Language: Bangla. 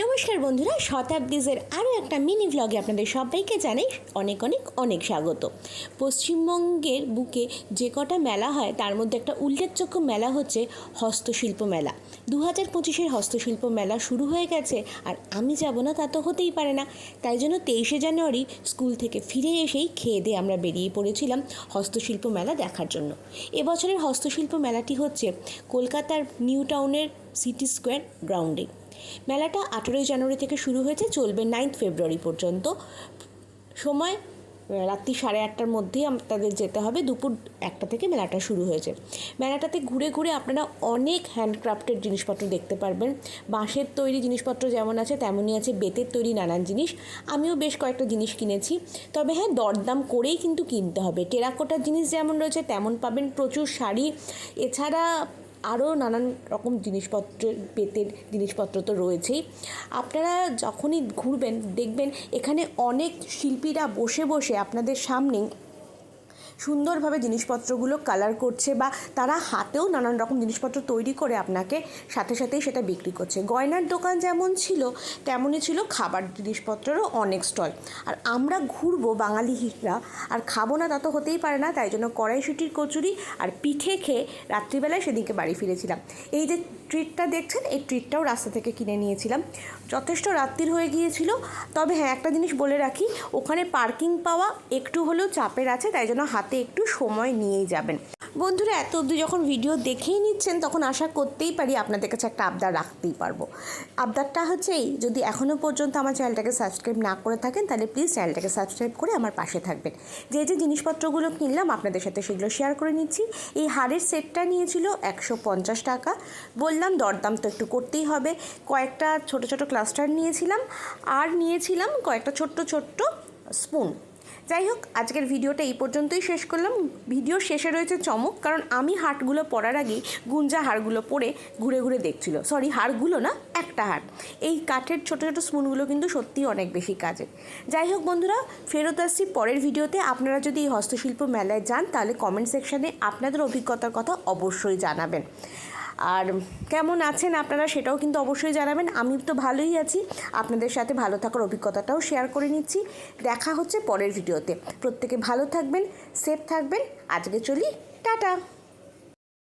নমস্কার বন্ধুরা, শতাব্দীজের আরও একটা মিনি ভ্লগে আপনাদের সবাইকে জানাই অনেক অনেক অনেক স্বাগত। পশ্চিমবঙ্গের বুকে যে কটা মেলা হয়, তার মধ্যে একটা উল্লেখযোগ্য মেলা হচ্ছে হস্তশিল্প মেলা। দু হাজার পঁচিশের হস্তশিল্প মেলা শুরু হয়ে গেছে, আর আমি যাব না তা তো হতেই পারে না। তাই জন্য তেইশে জানুয়ারি স্কুল থেকে ফিরে এসেই খেয়ে দিয়ে আমরা বেরিয়ে পড়েছিলাম হস্তশিল্প মেলা দেখার জন্য। এবছরের হস্তশিল্প মেলাটি হচ্ছে কলকাতার নিউ টাউনের সিটি স্কোয়ার গ্রাউন্ডে। মেলাটা আঠেরোই জানুয়ারি থেকে শুরু হয়েছে, চলবে নাইন্থ ফেব্রুয়ারি পর্যন্ত। সময় রাত্রি সাড়ে আটটার মধ্যেই আপনাদের যেতে হবে, দুপুর একটা থেকে মেলাটা শুরু হয়েছে। মেলাটাতে ঘুরে ঘুরে আপনারা অনেক হ্যান্ডক্রাফটের জিনিসপত্র দেখতে পারবেন। বাঁশের তৈরি জিনিসপত্র যেমন আছে, তেমনই আছে বেতের তৈরি নানান জিনিস। আমিও বেশ কয়েকটা জিনিস কিনেছি। তবে হ্যাঁ দরদাম করেই কিন্তু কিনতে হবে। টেরাকোটার জিনিস যেমন রয়েছে, তেমন পাবেন প্রচুর শাড়ি। এছাড়া আরও নানান রকম জিনিসপত্রের বেতের জিনিসপত্র তো রয়েছেই। আপনারা যখনই ঘুরবেন, দেখবেন এখানে অনেক শিল্পীরা বসে বসে আপনাদের সামনেই সুন্দরভাবে জিনিসপত্রগুলো কালার করছে বা তারা হাতেও নানান রকম জিনিসপত্র তৈরি করে আপনাকে সাথে সাথেই সেটা বিক্রি করছে। গয়নার দোকান যেমন ছিল, তেমনই ছিল খাবার জিনিসপত্রেরও অনেক স্টল আর আমরা ঘুরবো বাঙালিরা, আর খাব না তা তো হতেই পারে না, তাই জন্য কড়াইশুটির কচুরি আর পিঠে খেয়ে রাত্রিবেলায় সেদিনকে বাড়ি ফিরেছিলাম। এই যে ট্রিটটা দেখছেন, এই ট্রিটটাও রাস্তা থেকে কিনে নিয়েছিলাম। যথেষ্ট রাত্রির হয়ে গিয়েছিল, তবে হ্যাঁ একটা জিনিস বলে রাখি, ওখানে পার্কিং পাওয়া একটু হলেও চাপের আছে, তাই জন্য হাতে একটু সময় নিয়েই যাবেন। বন্ধুরা, এত অবধি যখন ভিডিও দেখেই নিচ্ছেন, তখন আশা করতেই পারি আপনাদের কাছে একটা আবদার রাখতেই পারব। আবদারটা হচ্ছে এই, যদি এখনও পর্যন্ত আমার চ্যানেলটাকে সাবস্ক্রাইব না করে থাকেন, তাহলে প্লিজ চ্যানেলটাকে সাবস্ক্রাইব করে আমার পাশে থাকবেন। যে যে জিনিসপত্রগুলো কিনলাম, আপনাদের সাথে সেগুলো শেয়ার করে নিচ্ছি। এই হাড়ের সেটটা নিয়েছিল একশো পঞ্চাশ টাকা। বললাম, দরদাম তো একটু করতেই হবে। কয়েকটা ছোট ছোট ক্লাস্টার নিয়েছিলাম, আর নিয়েছিলাম কয়েকটা ছোট্ট ছোট্ট স্পুন যাই হোক আজকের ভিডিওটা এই পর্যন্তই শেষ করলাম। ভিডিও শেষে রয়েছে চমক, কারণ আমি হাটগুলো পরার আগেই গুঞ্জা হাড়গুলো পরে ঘুরে ঘুরে দেখছিল। সরি হাড়গুলো না, একটা হাট এই কাঠের ছোট ছোট স্পুনগুলো কিন্তু সত্যিই অনেক বেশি কাজের। যাই হোক বন্ধুরা, ফেরত আসছি পরের ভিডিওতে। আপনারা যদি এই হস্তশিল্প মেলায় যান, তাহলে কমেন্ট সেকশানে আপনাদের অভিজ্ঞতার কথা অবশ্যই জানাবেন। আর কেমন আছেন আপনারা সেটাও কিন্তু অবশ্যই জানাবেন। আমি তো ভালোই আছি। আপনাদের সাথে ভালো থাকার অভিজ্ঞতাটাও শেয়ার করে নিচ্ছি। দেখা হচ্ছে পরের ভিডিওতে। প্রত্যেকে ভালো থাকবেন সেফ থাকবেন। আজকে চলি, টাটা!